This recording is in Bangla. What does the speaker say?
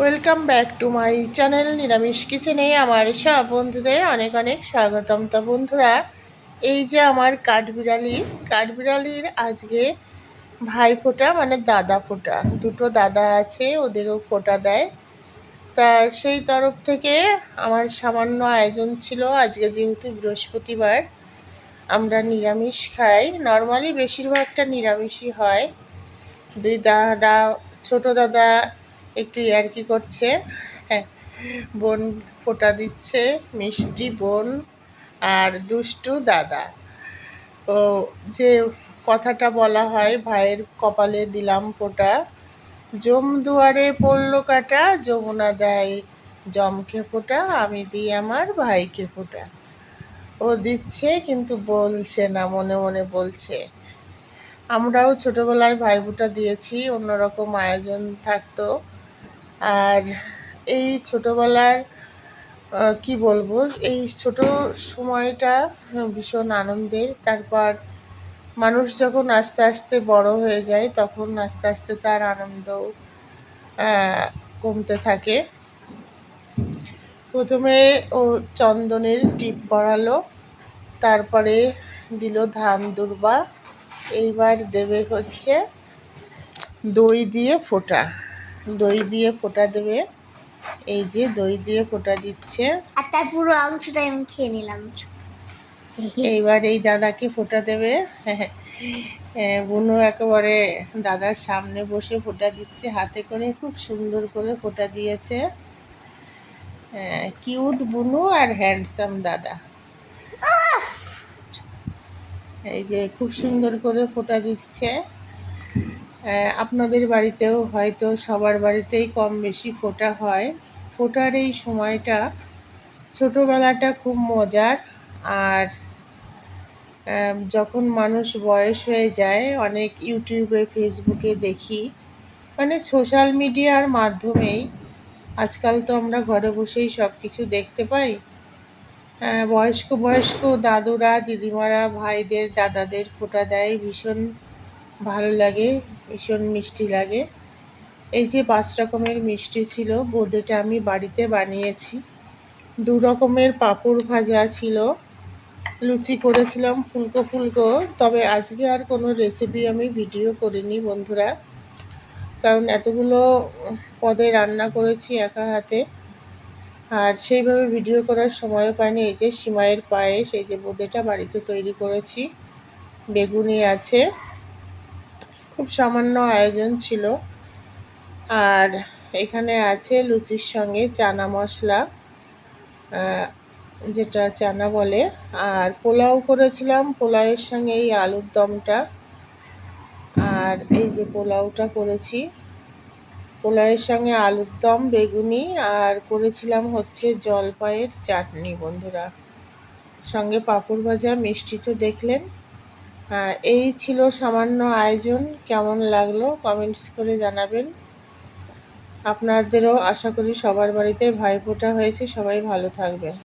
Welcome back to my channel নিরামিষ কিচেনে আমার সব বন্ধুদের অনেক অনেক স্বাগতম। তা বন্ধুরা, এই যে আমার কাঠবিড়ালি, কাঠবিড়ালির আজকে ভাই ফোটা মানে দাদা ফোটা, দুটো দাদা আছে, ওদেরও ফোটা দেয়। তা সেই তরফ থেকে আমার সামান্য আয়োজন ছিল, আজকে যেহেতু বৃহস্পতিবার, আমরা নিরামিষ খাই। নর্মালি বেশিরভাগটা নিরামিষই হয়। দুই দাদা, ছোট দাদা একটু ইয়ার্কি করছে? হ্যাঁ বোন ফোটা দিচ্ছে, মিষ্টি বোন আর দুষ্টু দাদা। ও যে কথাটা বলা হয়, ভাইয়ের কপালে দিলাম ফোটা। জম দুয়ারে পড়ল কাটা, যমুনা দেয় জমকে ফোটা, আমি দিই আমার ভাইকে ফোটা। ও দিচ্ছে কিন্তু বলছে না, মনে মনে বলছে। আমরাও ছোটোবেলায় ভাইফোঁটা দিয়েছি, অন্যরকম আয়োজন থাকতো। আর এই ছোটোবেলার কি বলব, এই ছোট সময়টা ভীষণ আনন্দের। তারপর মানুষ যখন আস্তে আস্তে বড় হয়ে যায়, তখন আস্তে আস্তে তার আনন্দ কমতে থাকে। প্রথমে ও চন্দনের টিপ পরালো তারপরে দিল ধান দুর্বা, এইবার দেবে হচ্ছে দই দিয়ে ফোটা। দই দিয়ে ফোটা দেবে। এই যে দই দিয়ে ফোটা দিচ্ছে। আর তার পুরো অংশটা আমি খেয়ে নিলাম। এইবার এই দাদাকে ফোটা দেবে। বুনু একেবারে দাদার সামনে বসে ফোটা দিচ্ছে। হাতে করে খুব সুন্দর করে ফোটা দিয়েছে। কিউট বুনু আর হ্যান্ডসাম দাদা। এই যে খুব সুন্দর করে ফোটা দিচ্ছে। আপনাদের বাড়িতেও হয়তো সবার বাড়িতেই কম বেশি ফোটা হয়। ফোটার এই সময়টা ছোটোবেলাটা খুব মজার আর যখন মানুষ বয়স হয়ে যায়, অনেক ইউটিউবে, ফেসবুকে দেখি মানে সোশ্যাল মিডিয়ার মাধ্যমেই আজকাল তো আমরা ঘরে বসেই সব কিছু দেখতে পাই। বয়স্ক বয়স্ক দাদুরা, দিদিমারা, ভাইদের, দাদাদের ফোটা দেয়, ভীষণ ভালো লাগে। ভীষণ মিষ্টি লাগে। এই যে পাঁচ রকমের মিষ্টি ছিল, বোঁদেটা আমি বাড়িতে বানিয়েছি। দু রকমের পাঁপড় ভাজা ছিল। লুচি করেছিলাম ফুলকো ফুলকো, তবে আজকে আর কোনো রেসিপি আমি ভিডিও করিনি বন্ধুরা। কারণ এতগুলো পদে রান্না করেছি একা হাতে। আর সেইভাবে ভিডিও করার সময়ও পাইনি। এই যে সিমাইয়ের পায়েস, এই যে বোঁদেটা বাড়িতে তৈরি করেছি। বেগুনি আছে। খুব সামান্য আয়োজন ছিল। আর এখানে আছে লুচির সঙ্গে চানা মশলা যেটা চানা বলে। আর পোলাও করেছিলাম, পোলাওয়ের সঙ্গে এই আলুর দমটা। আর এই যে পোলাওটা করেছি, পোলাওয়ের সঙ্গে আলুর দম, বেগুনি, আর করেছিলাম হচ্ছে জলপাইয়ের চাটনি, বন্ধুরা। সঙ্গে পাঁপড় ভাজা, মিষ্টি তো দেখলেন। এই ছিল সামান্য আয়োজন। কেমন লাগল কমেন্টস করে জানাবেন। আপনাদেরও আশা করি সবার বাড়িতে ভাইফোঁটা হয়েছে। সবাই ভালো থাকবেন।